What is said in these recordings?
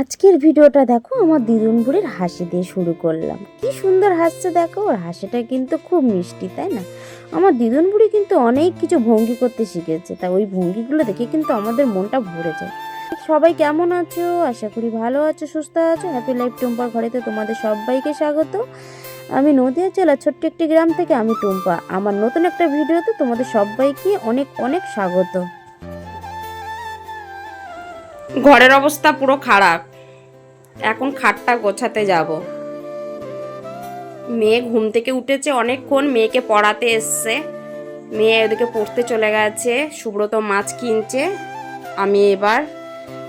আজকের ভিডিওটা দেখো আমার দিদুন বুড়ির হাসি দিয়ে শুরু করলাম। কি সুন্দর হাসছে দেখো, ওর হাসিটা কিন্তু খুব মিষ্টি, তাই না? আমার দিদুন বুড়ি কিন্তু অনেক কিছু ভঙ্গি করতে শিখেছে, তা ওই ভঙ্গিগুলো দেখে কিন্তু আমাদের মনটা ভরে যায়। সবাই কেমন আছো? আশা করি ভালো আছো, সুস্থ আছো? হ্যাপি লাইফ টুম্পার ঘরেতে তোমাদের সবাইকে স্বাগত। আমি নদিয়া জেলার ছোট্ট একটি গ্রাম থেকে আমি টুম্পা। আমার নতুন একটা ভিডিওতে তোমাদের সবাইকে অনেক অনেক স্বাগত। ঘরের অবস্থা পুরো খারাপ। এখন খাটটা গোছাতে যাব। মেয়ে ঘুম থেকে উঠেছে, অনেকক্ষণ মেয়েকে পড়াতে এসছে। মেয়ে ওদিকে পড়তে চলে গেছে, সুব্রত মাছ কিনছে। আমি এবার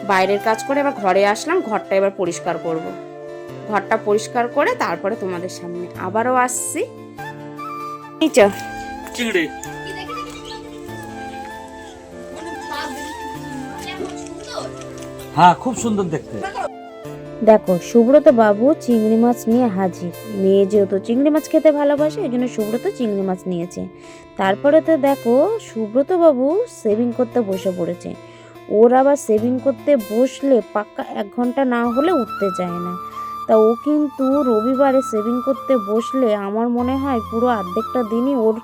বাইরের কাজ করে এবার ঘরে আসলাম, ঘরটা এবার পরিষ্কার করব। ঘরটা পরিষ্কার করে তারপরে তোমাদের সামনে আবারও আসছি। চিংড়ি হ্যাঁ খুব সুন্দর দেখতে। দেখো, সুব্রত বাবু চিংড়ি মাছ নিয়ে হাজির। মেয়ে যেহেতু চিংড়ি মাছ খেতে ভালোবাসে ওই জন্য সুব্রত চিংড়ি মাছ নিয়েছে। তারপরে তো দেখো, সুব্রত বাবু সেভিং করতে বসে পড়েছে। ওর আবার সেভিং করতে বসলে পাক্কা এক ঘণ্টা না হলে উঠতে চায় না। তা ও কিন্তু রবিবারে সেভিং করতে বসলে আমার মনে হয় পুরো অর্ধেকটা দিনই ওর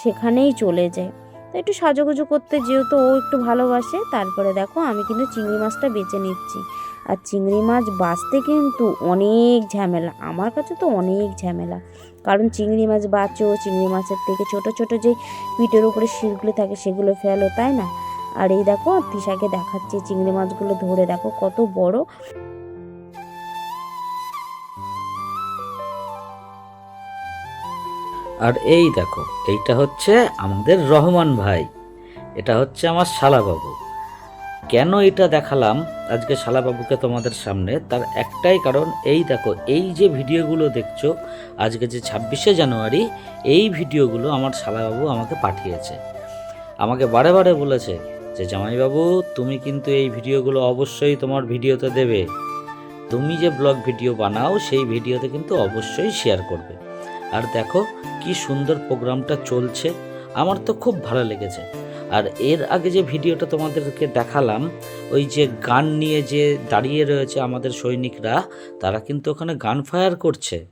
সেখানেই চলে যায়। একটু সাজুগুজু করতে যেহেতু ও একটু ভালোবাসে, তারপরে দেখো আমি কিন্তু চিংড়ি মাছটা বেছে নিচ্ছি। আর চিংড়ি মাছ বাছতে কিন্তু অনেক ঝামেলা, আমার কাছে তো অনেক ঝামেলা। কারণ চিংড়ি মাছ বাঁচো, চিংড়ি মাছের থেকে ছোট ছোট যে পিঠের উপরে শিরগুলো থাকে সেগুলো ফেলো, তাই না? আর এই দেখো তিশাকে দেখাচ্ছে চিংড়ি মাছগুলো ধরে, দেখো কত বড়। আর এই দেখো, এইটা হচ্ছে আমাদের রহমান ভাই। এটা হচ্ছে আমার শালাবাবু। কেন এটা দেখালাম আজকে শালাবাবুকে তোমাদের সামনে? তার একটাই কারণ, এই দেখো, এই যে ভিডিওগুলো দেখছ, আজকে যে ছাব্বিশে জানুয়ারি, এই ভিডিওগুলো আমার শালাবাবু আমাকে পাঠিয়েছে। আমাকে বারে বারে বলেছে যে, জামাইবাবু, তুমি কিন্তু এই ভিডিওগুলো অবশ্যই তোমার ভিডিওতে দেবে। তুমি যে ব্লগ ভিডিও বানাও, সেই ভিডিওতে কিন্তু অবশ্যই শেয়ার করবে। আর দেখো কি সুন্দর প্রোগ্রামটা চলছে। আমার তো খুব ভালো লেগেছে। আর এর আগে যে ভিডিওটা তোমাদেরকে দেখালাম, ওই যে গান নিয়ে যে দাঁড়িয়ে রয়েছে আমাদের সৈনিকরা, তারা কিন্তু ওখানে গান ফায়ার করছে।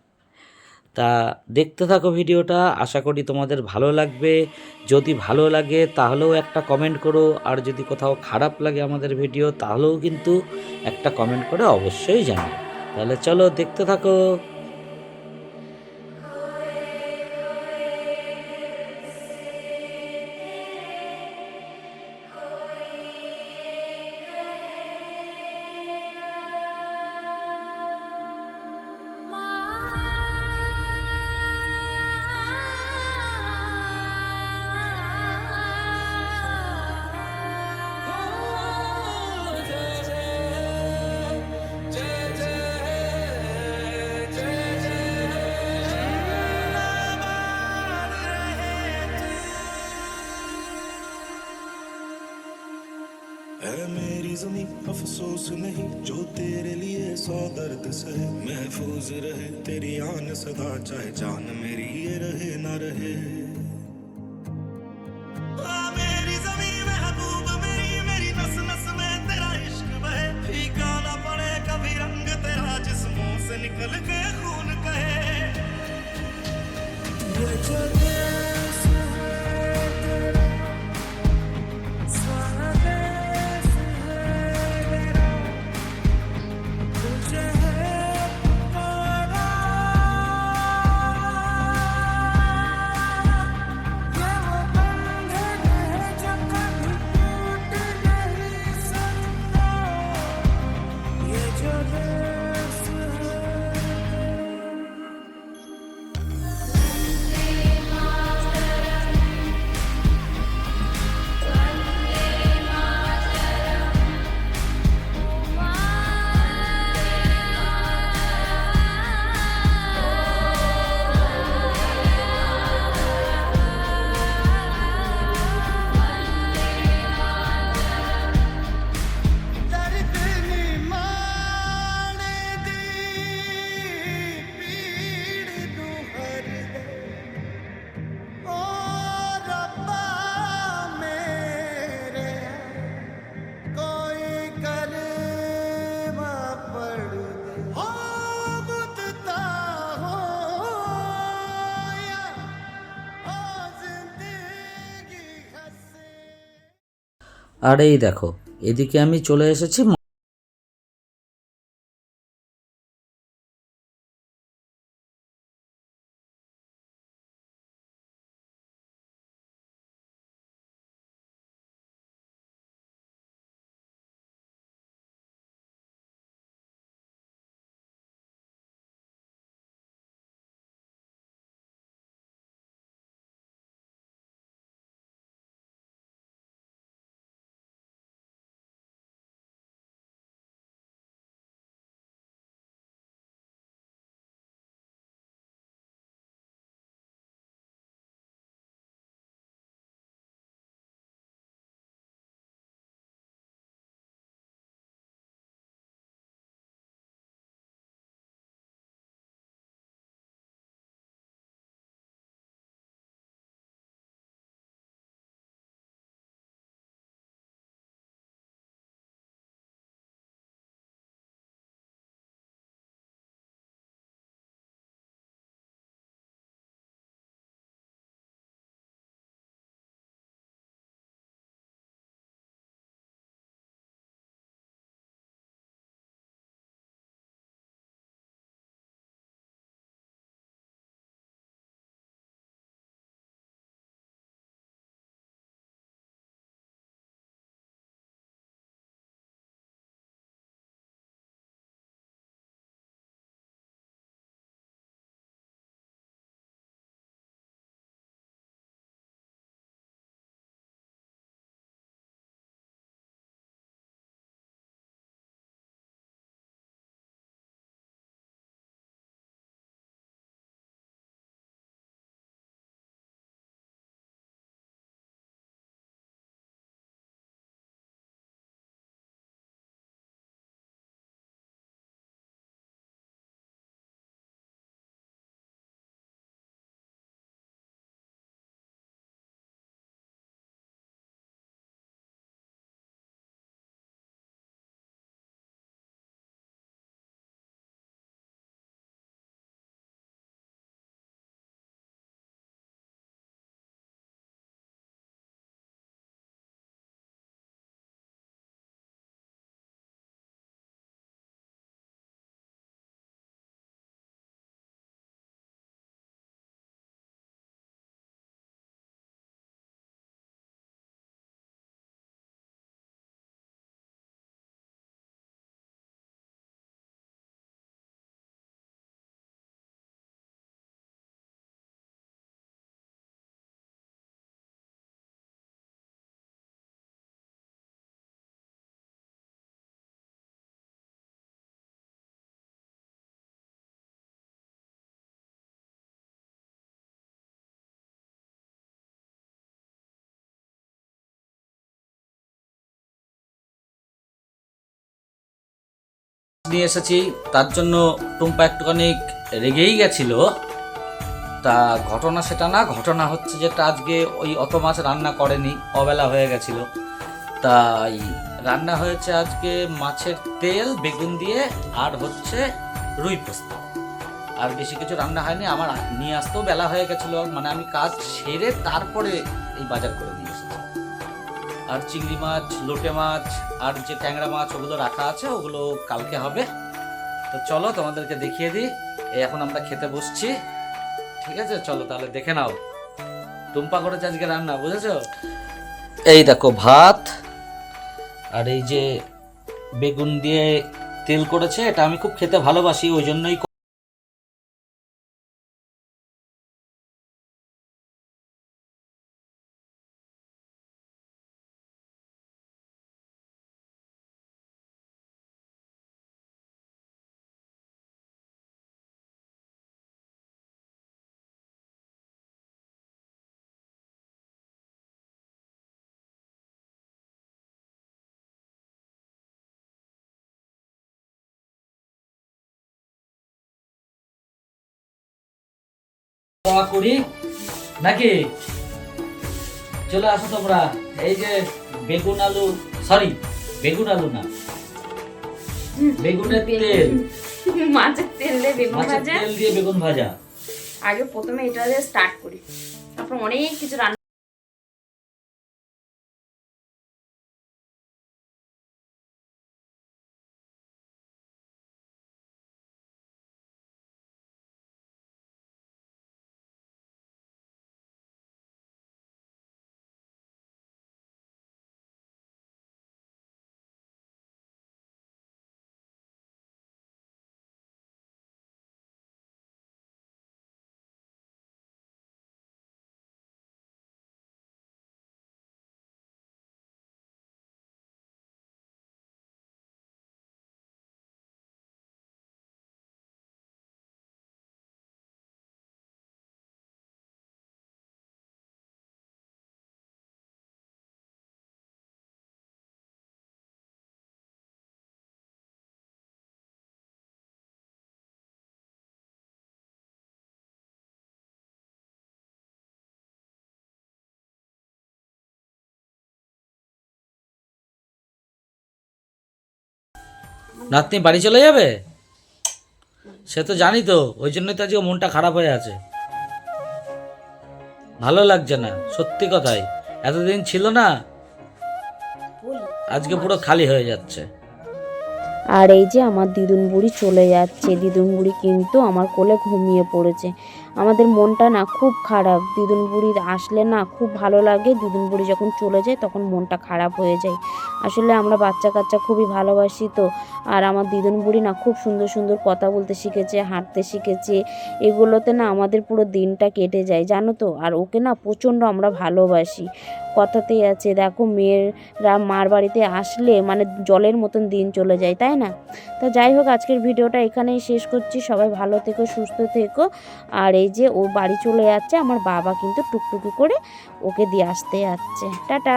তা দেখতে থাকো ভিডিওটা, আশা করি তোমাদের ভালো লাগবে। যদি ভালো লাগে, তাহলেও একটা কমেন্ট করো। আর যদি কোথাও খারাপ লাগে আমাদের ভিডিও, তাহলেও কিন্তু একটা কমেন্ট করে অবশ্যই জানাও তাহলে চলো দেখতে থাকো। ہے میری زمین افسوس نہیں، جو تیرے لیے سو درد سہے محفوظ رہے، تیری آن صدا چاہے جان میری یہ رہے، نہ رہے۔ আর এই দেখো এদিকে আমি চলে এসেছি নিয়ে এসেছি, তার জন্য টুম্পা একটুখানি রেগেই গেছিল। তা ঘটনা সেটা না, ঘটনা হচ্ছে যেটা আজকে ওই অত মাছ রান্না করেনি, অবেলা হয়ে গেছিল। তাই রান্না হয়েছে আজকে মাছের তেল, বেগুন দিয়ে, আর হচ্ছে রুই পোস্ত। আর বেশি কিছু রান্না হয়নি, আমার নিয়ে আসতেও বেলা হয়ে গেছিল। মানে আমি কাজ সেরে তারপরে এই বাজার করে নিয়ে এসেছি। আর চিংড়ি মাছ, লোটে মাছ, আর যে ট্যাংরা মাছ ওগুলো রাখা আছে, ওগুলো কালকে হবে। তো চলো তোমাদেরকে দেখিয়ে দিই। এই এখন আমরা খেতে বসছি। ঠিক আছে? চলো তাহলে দেখে নাও। টুম্পা করেছে আজকে রান্না, বুঝেছ? এই দেখো ভাত, আর এই যে বেগুন দিয়ে তেল করেছে, এটা আমি খুব খেতে ভালোবাসি, ওই জন্যই খাওয়া করি। নাকি? চলে আসো তোমরা। এই যে বেগুন আলু সরি বেগুন আলু না। বেগুনের তেল। মাছের তেল দিয়ে বেগুন ভাজা। তেল দিয়ে বেগুন ভাজা। আগে প্রথমে এটা দিয়ে স্টার্ট করি। তারপর অনেক কিছু রান্না নাতনি বাড়ি চলে যাবে? সে তো জানি তো ওই জন্যই তো আজকে মনটা খারাপ হয়ে আছে। ভালো লাগছে না সত্যি কথাই। এতদিন ছিল না আজকে পুরো খালি হয়ে যাচ্ছে। আর এই যে আমার দিদুন বুড়ি চলে যাচ্ছে। দিদুন বুড়ি কিন্তু আমার কোলে ঘুমিয়ে পড়েছে। আমাদের মনটা না খুব খারাপ। দিদুন বুড়ি আসলে না খুব ভালো লাগে। দিদুন বুড়ি যখন চলে যায় তখন মনটা খারাপ হয়ে যায়। আসলে আমরা বাচ্চা কাচ্চা খুবই ভালোবাসি তো। আর আমার দিদুন বুড়ি না খুব সুন্দর সুন্দর কথা বলতে শিখেছে, হাঁটতে শিখেছে। এগুলোতে না আমাদের পুরো দিনটা কেটে যায়। জানো তো? আর ওকে না প্রচণ্ড আমরা ভালোবাসি। কথাতেই আছে, দেখো মেয়েরা মার বাড়িতে আসলে মানে জলের মতন দিন চলে যায়, তাই না? তো যাই হোক, আজকের ভিডিওটা এখানেই শেষ করছি, সবাই ভালো থেকো, সুস্থ থেকো। আর এই যে ও বাড়ি চলে যাচ্ছে, আমার বাবা কিন্তু টুকটুকি করে ওকে দিয়ে আসতে যাচ্ছে। টাটা!